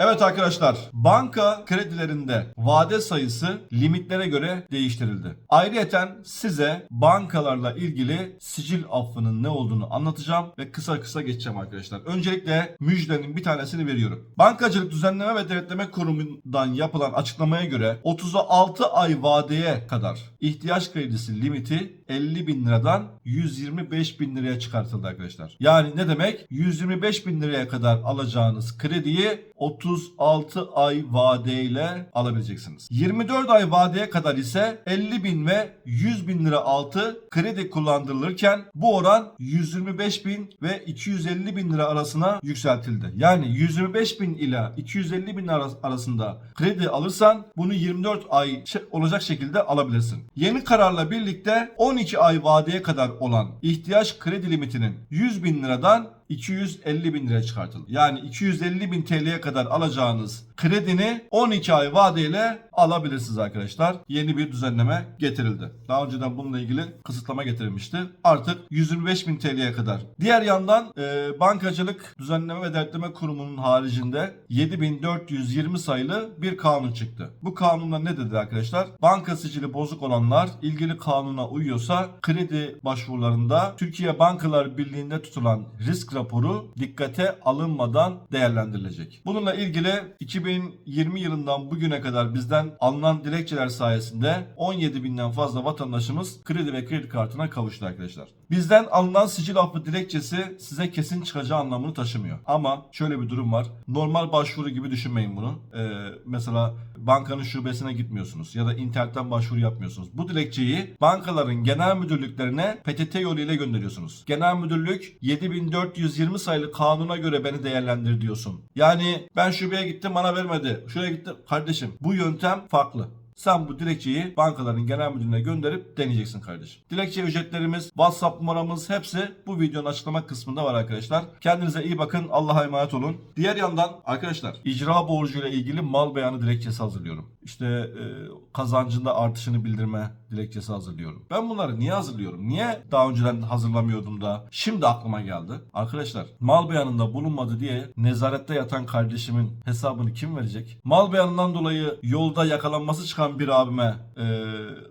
Evet arkadaşlar, banka kredilerinde vade sayısı limitlere göre değiştirildi. Ayrıyeten size bankalarla ilgili sicil affının ne olduğunu anlatacağım ve kısa kısa geçeceğim arkadaşlar. Öncelikle müjdenin bir tanesini veriyorum. Bankacılık Düzenleme ve Denetleme Kurumu'ndan yapılan açıklamaya göre 36 ay vadeye kadar ihtiyaç kredisi limiti 50 bin liradan 125 bin liraya çıkartıldı arkadaşlar. Yani ne demek? 125 bin liraya kadar alacağınız krediyi 36 ay vadeyle alabileceksiniz. 24 ay vadeye kadar ise 50 bin ve 100 bin lira altı kredi kullandırılırken bu oran 125 bin ve 250 bin lira arasına yükseltildi. Yani 125 bin ila 250 bin arasında kredi alırsan bunu 24 ay olacak şekilde alabilirsin. Yeni kararla birlikte 12 ay vadeye kadar olan ihtiyaç kredi limitinin 100 bin liradan 250 bin liraya çıkartıldı. Yani 250 bin TL'ye kadar alacağınız kredini 12 ay vadeyle alabilirsiniz arkadaşlar. Yeni bir düzenleme getirildi. Daha önceden bununla ilgili kısıtlama getirilmişti. Artık 125 bin TL'ye kadar. Diğer yandan e, Bankacılık Düzenleme ve Denetleme Kurumu'nun haricinde 7420 sayılı bir kanun çıktı. Bu kanunda ne dedi arkadaşlar? Banka sicili bozuk olanlar ilgili kanuna uyuyorsa kredi başvurularında Türkiye Bankalar Birliği'nde tutulan risk raporu dikkate alınmadan değerlendirilecek. Bununla ilgili 2020 yılından bugüne kadar bizden alınan dilekçeler sayesinde 17 binden fazla vatandaşımız kredi ve kredi kartına kavuştu arkadaşlar. Bizden alınan sicil affı dilekçesi size kesin çıkacağı anlamını taşımıyor. Ama şöyle bir durum var. Normal başvuru gibi düşünmeyin bunu. Ee, mesela bankanın şubesine gitmiyorsunuz ya da internetten başvuru yapmıyorsunuz. Bu dilekçeyi bankaların genel müdürlüklerine PTT yoluyla gönderiyorsunuz. Genel müdürlük 7420 sayılı kanuna göre beni değerlendir diyorsun. Yani ben şubeye gittim bana vermedi. Şuraya gittim. Kardeşim bu yöntem farklı. Sen bu dilekçeyi bankaların genel müdürlüğüne gönderip deneyeceksin kardeşim. Dilekçe ücretlerimiz, WhatsApp numaramız hepsi bu videonun açıklama kısmında var arkadaşlar. Kendinize iyi bakın. Allah'a emanet olun. Diğer yandan arkadaşlar icra borcuyla ilgili mal beyanı dilekçesi hazırlıyorum. İşte e, kazancında artışını bildirme dilekçesi hazırlıyorum. Ben bunları niye hazırlıyorum? Niye daha önceden hazırlamıyordum da şimdi aklıma geldi? Arkadaşlar mal beyanında bulunmadı diye nezarette yatan kardeşimin hesabını kim verecek? Mal beyanından dolayı yolda yakalanması çıkan bir abime e,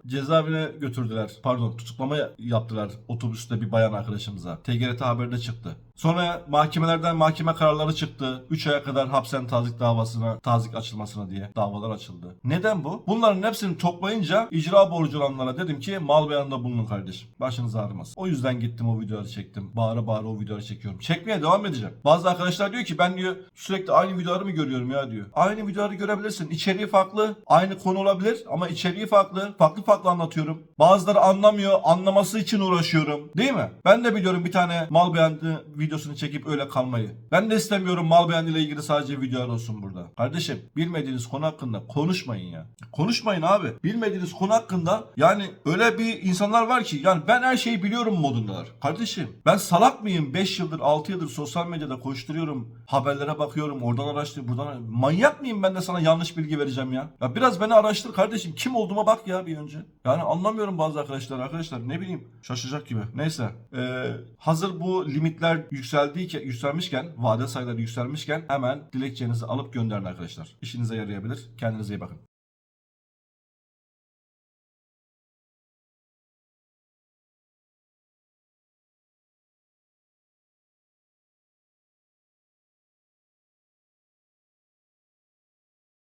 cezaevine götürdüler. Pardon tutuklama yaptılar otobüste bir bayan arkadaşımıza. TGRT haberde çıktı. Sonra mahkemelerden mahkeme kararları çıktı. 3 aya kadar hapsen tazik davasına, tazik açılmasına diye davalar açıldı. Neden bu? Bunların hepsini toplayınca icra borcu olanlara dedim ki mal beyanında bulunun kardeşim. Başınız ağrımasın. O yüzden gittim o videoları çektim. Bağıra bağıra o videoları çekiyorum. Çekmeye devam edeceğim. Bazı arkadaşlar diyor ki ben diyor sürekli aynı videoları mı görüyorum ya diyor. Aynı videoları görebilirsin. İçeriği farklı. Aynı konu olabilir ama içeriği farklı. Farklı farklı anlatıyorum. Bazıları anlamıyor. Anlaması için uğraşıyorum. Değil mi? Ben de biliyorum bir tane mal beyanı videosunu çekip öyle kalmayı. Ben de istemiyorum mal beyanıyla ilgili sadece videolar olsun burada. Kardeşim bilmediğiniz konu hakkında konuşmayın ya. Konuşmayın abi. Bilmediğiniz konu hakkında yani öyle bir insanlar var ki yani ben her şeyi biliyorum modundalar. Kardeşim ben salak mıyım? 5 yıldır 6 yıldır sosyal medyada koşturuyorum. Haberlere bakıyorum. Oradan araştır buradan Manyak mıyım ben de sana yanlış bilgi vereceğim ya? Ya biraz beni araştır kardeşim. Kim olduğuma bak ya bir önce. Yani anlamıyorum bazı arkadaşlar. Arkadaşlar ne bileyim şaşacak gibi. Neyse. Ee, hazır bu limitler yükseldiği yükselmişken vade sayıları yükselmişken hemen dilekçenizi alıp gönderin arkadaşlar. İşinize yarayabilir. Kendinize iyi bakın.